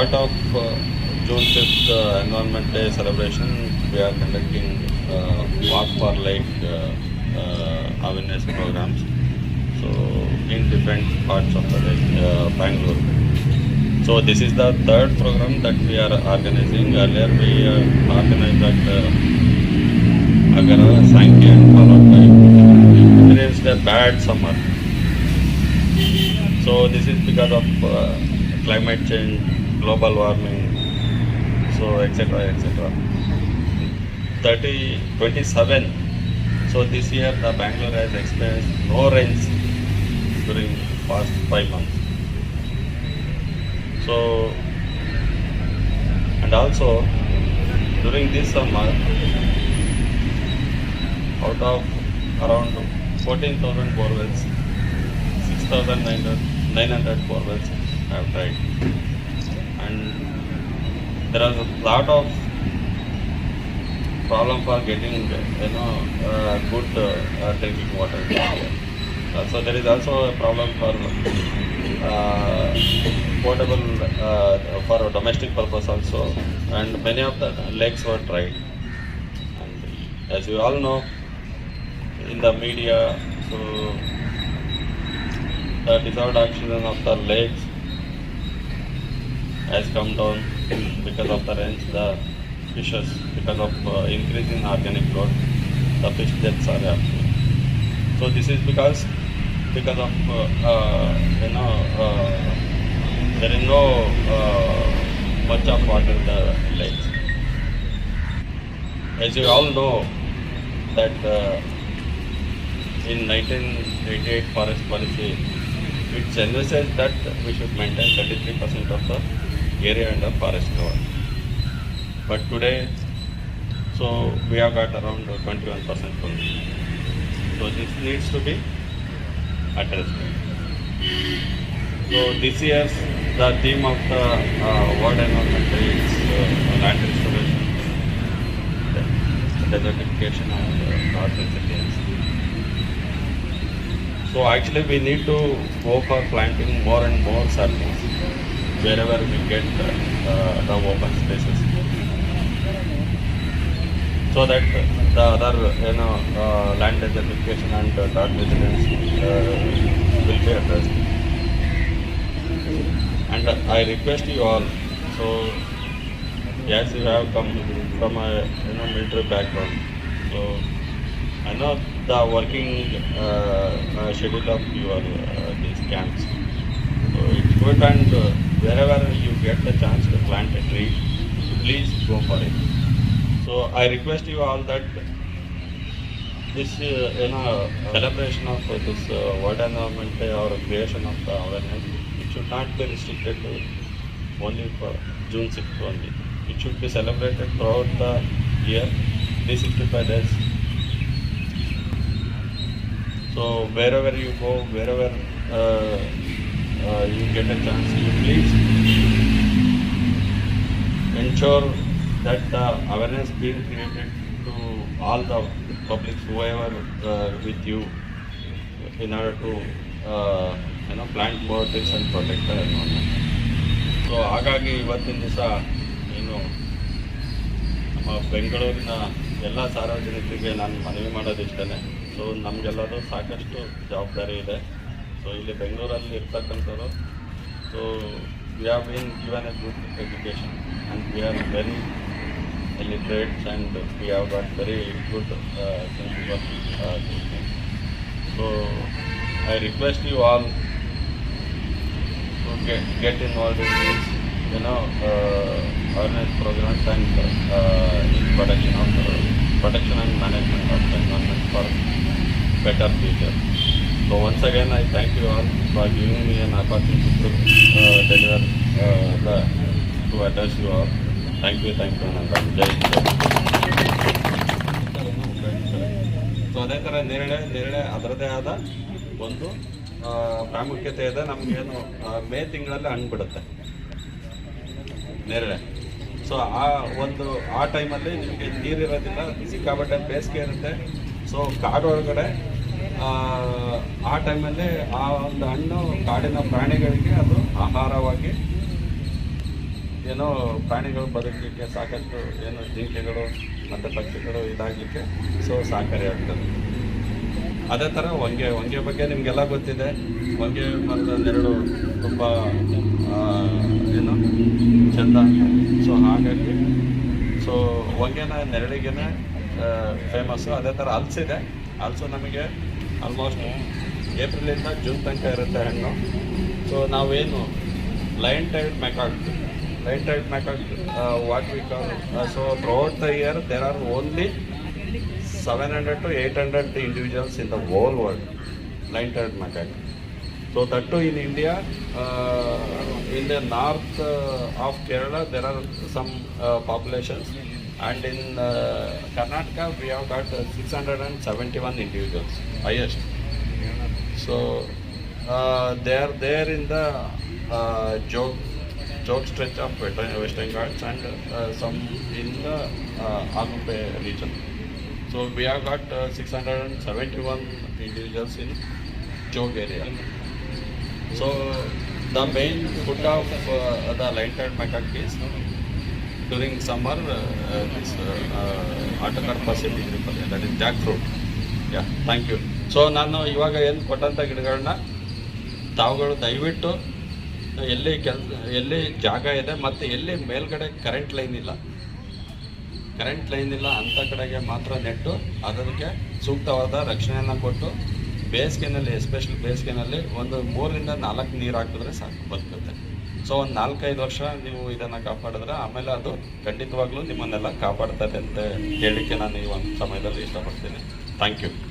part of uh, June 5th uh, Environment Day celebration, we are conducting uh, Walk for Lake uh, uh, awareness programs. So, in different parts of the uh, Bangalore. So, this is the third program that we are organizing. Earlier, we uh, organized at uh, Agara, Sankey, and followed by a bad summer. So this is because of uh, climate change, global warming, so etc. etc. 30, 27. So this year the Bangalore has experienced no rains during past five months. So and also during this summer, out of around 14,000 borewells, 6,900 borewells have died. And there are a lot of problem for getting, you know, uh, good uh, drinking water. Uh, so there is also a problem for uh, potable uh, for domestic purpose also, and many of the lakes were dried. And as you all know, in the media, so the dissolved oxygen of the lakes has come down because of the rains. The fishes, because of uh, increase in organic load, the fish deaths are happening. So this is because because of uh, uh, you know uh, there is no uh, much of water in the lakes. As you all know that in 1988 forest policy, it envisages that we should maintain 33% of the area under forest cover. But today, so we have got around 21% only. So this needs to be addressed. So this year's the theme of the uh, World Environment Day is uh, land restoration, desertification and uh, resilience. So actually we need to go for planting more and more saplings wherever we get uh, uh, the open spaces. So that the other you know uh, land desertification and uh, drought resilience uh, will be addressed. And I request you all, so yes you have come from a you know military background, so I know the working uh, uh, schedule of your uh, these camps. Good and uh, wherever you get the chance to plant a tree, please go for it. So I request you all that this uh, you know celebration of uh, this uh, World Environment Day or creation of the awareness, it should not be restricted to only for June 6th only. It should be celebrated throughout the year, 365 days. So wherever you go, wherever uh, you get a chance, you please ensure that the awareness being created to all the public, whoever uh, with you, in order to uh, you know plant more trees and protect the environment. So ಹಾಗಾಗಿ ಇವತ್ತಿನ ದಿವಸ ಏನು ನಮ್ಮ ಬೆಂಗಳೂರಿನ ಎಲ್ಲ ಸಾರ್ವಜನಿಕರಿಗೆ ನಾನು ಮನವಿ ಮಾಡೋದಿಷ್ಟೇ ಸೊ ನಮಗೆಲ್ಲರೂ ಸಾಕಷ್ಟು ಜವಾಬ್ದಾರಿ ಇದೆ ಸೊ ಇಲ್ಲಿ ಬೆಂಗಳೂರಲ್ಲಿ ಇರ್ತಕ್ಕಂಥವ್ರು so we have been given a good education and we are very got very good uh, sense of uh, thinking. So I request you all to get, get involved in this, you know, uh, awareness programs and uh, protection of the protection and management of the environment for better future. So once again, I thank you all for giving me an opportunity to uh, deliver uh, the to address you all. You thank you Nanda Jai Hind. So ಅದೇ ಥರ ನೇರಳೆ ನೇರಳೆ ಅದರದೇ ಆದ ಒಂದು ಪ್ರಾಮುಖ್ಯತೆ ಇದೆ. ನಮಗೇನು ಮೇ ತಿಂಗಳಲ್ಲಿ ಹಣ್ಣು ಬಿಡುತ್ತೆ. ನೇರಳೆ ಸೊ ಆ ಒಂದು ಆ ಟೈಮಲ್ಲಿ ನಿಮಗೆ ನೀರಿರೋದಿಲ್ಲ ಸಿಕ್ಕಾಪಟ್ಟೆ ಬೇಸಿಗೆ ಇರುತ್ತೆ. ಸೊ ಕಾಡು ಆ, ಆ ಟೈಮಲ್ಲಿ ಆ ಒಂದು ಹಣ್ಣು ಕಾಡಿನ ಪ್ರಾಣಿಗಳಿಗೆ ಅದು ಆಹಾರವಾಗಿ ಏನೋ ಪ್ರಾಣಿಗಳು ಬದುಕಲಿಕ್ಕೆ ಸಾಕಷ್ಟು ಏನು ಜಿಂಕೆಗಳು ಮತ್ತು ಪಕ್ಷಿಗಳು ಇದಾಗಲಿಕ್ಕೆ ಸೊ ಸಹಕಾರಿಯಾಗ್ತದೆ ಅದೇ ಥರ ಹೊಂಗೆ ಹೊಂಗೆ ಬಗ್ಗೆ ನಿಮಗೆಲ್ಲ ಗೊತ್ತಿದೆ. ಹೊಂಗೆ ಮತ್ತು ನೆರಳು ತುಂಬ ಏನು ಚಂದ. ಸೊ ಹಾಗಾಗಿ, ಸೊ ಹೊಂಗೆನ ನೆರಳಿಗೆನೇ ಫೇಮಸ್ಸು ಅದೇ ಥರ ಹಲ್ಸಿದೆ ಹಲ್ಸು ನಮಗೆ ಆಲ್ಮೋಸ್ಟ್ ಏಪ್ರಿಲಿಂದ ಜೂನ್ ತನಕ ಇರುತ್ತೆ ಹಣ್ಣು. ಸೊ ನಾವೇನು line Tide ಮೆಕಾಕ್ line Tide ಮೆಕಾಕ್ what we call so throughout the year there are only seven hundred to eight hundred individuals in the whole world line Tide ಮೆಕಾಕ್ so that in India in the north of Kerala there are some populations and in uh, Karnataka we have got uh, 671 individuals, highest. So uh, they are there in the uh, Jog, Jog stretch of Western Ghats and uh, some in the uh, region. So we have got uh, 671 individuals in Jog area. So the main food of uh, the lion-tailed macaque is during summer uh, uh, this uh, Atakarpa sepidipalya, that is jackfruit. Yeah, thank you. So ನಾನು ಇವಾಗ ಏನು ಕೊಟ್ಟಂಥ ಗಿಡಗಳನ್ನ ತಾವುಗಳು ದಯವಿಟ್ಟು ಎಲ್ಲಿ ಕೆಲಸ ಎಲ್ಲಿ ಜಾಗ ಇದೆ ಮತ್ತು ಎಲ್ಲಿ ಮೇಲ್ಗಡೆ ಕರೆಂಟ್ ಲೈನ್ ಇಲ್ಲ ಕರೆಂಟ್ ಲೈನ್ ಇಲ್ಲ ಅಂಥ ಕಡೆಗೆ ಮಾತ್ರ ನೆಟ್ಟು ಅದಕ್ಕೆ ಸೂಕ್ತವಾದ ರಕ್ಷಣೆಯನ್ನು ಕೊಟ್ಟು ಬೇಸಿಗೆನಲ್ಲಿ ಎಸ್ಪೆಷಲಿ ಬೇಸಿಗೆನಲ್ಲಿ ಒಂದು ಮೂರರಿಂದ ನಾಲ್ಕು ನೀರು ಹಾಕಿದ್ರೆ ಸಾಕು ಬದುಕುತ್ತೆ ಸೊ ಒಂದು ನಾಲ್ಕೈದು ವರ್ಷ ನೀವು ಇದನ್ನು ಕಾಪಾಡಿದ್ರೆ ಆಮೇಲೆ ಅದು ಖಂಡಿತವಾಗ್ಲೂ ನಿಮ್ಮನ್ನೆಲ್ಲ ಕಾಪಾಡ್ತದೆ ಅಂತ ಹೇಳಲಿಕ್ಕೆ ನಾನು ಈ ಒಂದು ಸಮಯದಲ್ಲಿ ಇಷ್ಟಪಡ್ತೀನಿ. Thank you